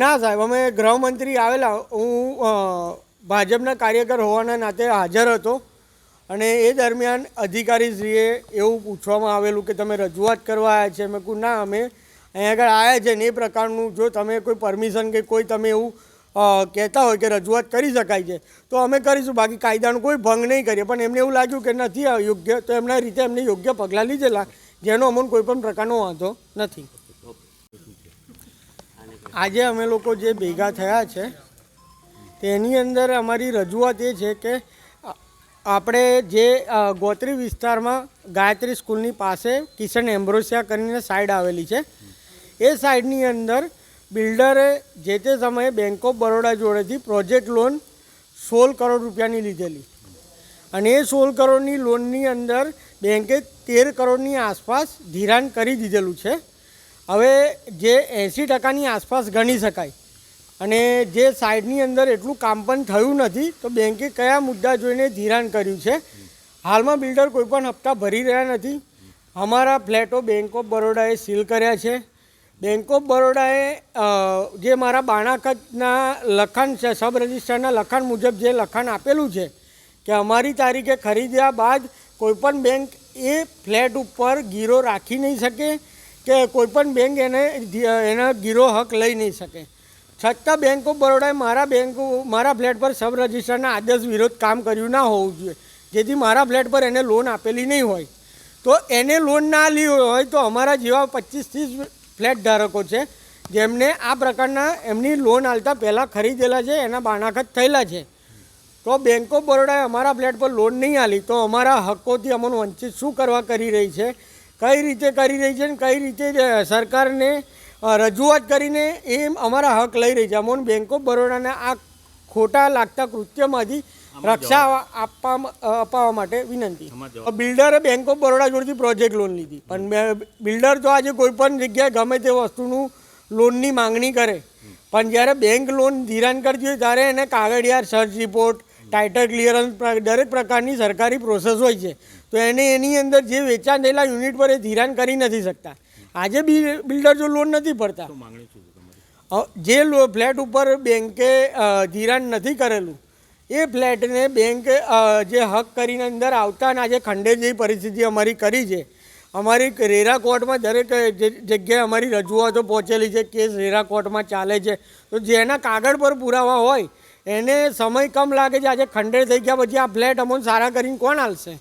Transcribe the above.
ના સાહેબ, અમે ગૃહમંત્રી આવેલા. હું ભાજપના કાર્યકર હોવાના નાતે હાજર હતો અને એ દરમિયાન અધિકારીશ્રીએ એવું પૂછવામાં આવેલું કે તમે રજૂઆત કરવા આવ્યા છે. મેં કહું ના, અમે અહીંયા આગળ આવ્યા છે ને એ પ્રકારનું જો તમે કોઈ પરમિશન કે કોઈ તમે એવું કહેતા હોય કે રજૂઆત કરી શકાય છે, તો અમે કરીશું. બાકી કાયદાનો કોઈ ભંગ નહીં કરીએ. પણ એમને એવું લાગ્યું કે નથી યોગ્ય, તો એમના રીતે એમને યોગ્ય પગલાં લીધેલા, જેનો અમને કોઈ પણ પ્રકારનો વાંધો નથી. આજે અમે લોકો જે ભેગા થયા છે, તેની અંદર અમારી રજૂઆત એ છે કે આપણે જે ગોત્રી વિસ્તારમાં ગાયત્રી સ્કૂલની પાસે કિશન એમ્બ્રોસિયા કરીને સાઈડ આવેલી છે. એ સાઈડની અંદર બિલ્ડરે જે તે સમયે બેંક ઓફ બરોડા જોડેથી પ્રોજેક્ટ લોન સોળ કરોડ રૂપિયાની લીધેલી. અને એ સોળ કરોડની લોનની અંદર બેંકે તેર કરોડની આસપાસ ધિરાણ કરી દીધેલું છે. હવે જે એંસી ટકાની આસપાસ ગણી શકાય અને જે સાઈડની અંદર એટલું કામ પણ થયું નથી, તો બેંકે કયા મુદ્દા જોઈને ધિરાણ કર્યું છે? હાલમાં બિલ્ડર કોઈ પણ હપ્તા ભરી રહ્યા નથી. અમારા ફ્લેટો બેંક ઓફ બરોડાએ સીલ કર્યા છે. બેંક ઓફ બરોડાએ જે મારા બાણાકતના લખાણ છે, સબ રજિસ્ટરના લખાણ મુજબ જે લખાણ આપેલું છે કે અમારી તારીખે ખરીદ્યા બાદ કોઈપણ બેંક એ ફ્લેટ ઉપર ગીરો રાખી નહીં શકે કે કોઈપણ બેંક એને એનો ગીરો હક લઈ નહીં શકે. છતાં બેંક ઓફ બરોડાએ મારા બેંક મારા ફ્લેટ પર સબ રજિસ્ટરના આદેશ વિરોધ કામ કર્યું ના હોવું જોઈએ. જેથી મારા ફ્લેટ પર એને લોન આપેલી નહીં હોય. તો એને લોન ના લી હોય તો અમારા જેવા પચીસ ત્રીસ ફ્લેટ ધારકો છે, જેમને આ પ્રકારના એમની લોન આલતા પહેલાં ખરીદેલા છે, એના બાણાખત થયેલા છે. તો બેંક ઓફ બરોડાએ અમારા ફ્લેટ પર લોન નહીં આલી તો અમારા હકોથી અમને વંચિત શું કરવા કરી રહી છે? કઈ રીતે કરી રહી છે અને કઈ રીતે સરકારને રજૂઆત કરીને એ અમારા હક લઈ રહી છે. અમોન બેંક ઓફ બરોડાને આ ખોટા લાગતા કૃત્યમાંથી રક્ષા આપવા અપાવવા માટે વિનંતી. બિલ્ડરે બેંક ઓફ બરોડા જોડેથી પ્રોજેક્ટ લોન લીધી. પણ બિલ્ડર તો આજે કોઈ પણ જગ્યાએ ગમે તે વસ્તુનું લોનની માંગણી કરે પણ જ્યારે બેંક લોન ધિરાણ કરતી હોય ત્યારે એને કાગળિયાર સર્ચ રિપોર્ટ ટાઇટલ ક્લિયરન્સ દરેક પ્રકારની સરકારી પ્રોસેસ હોય છે. તો એને એની અંદર જે વેચાણ થયેલા યુનિટ પર એ ધિરાણ કરી નથી શકતા. આજે બી બિલ્ડર જો લોન નથી ભરતા. જે ફ્લેટ ઉપર બેન્કે ધિરાણ નથી કરેલું એ ફ્લેટને બેંક જે હક કરીને અંદર આવતા આજે ખંડે જેવી પરિસ્થિતિ અમારી કરી છે. અમારી રેરા કોર્ટમાં દરેક જગ્યાએ અમારી રજૂઆતો પહોંચેલી છે કેસ રેરા કોર્ટમાં ચાલે છે. તો જેના કાગળ પર પુરાવા હોય એને સમય કમ લાગે છે. આજે ખંડેર થઈ ગયા પછી આ ફ્લેટ અમને સારા કરીને કોણ હાલશે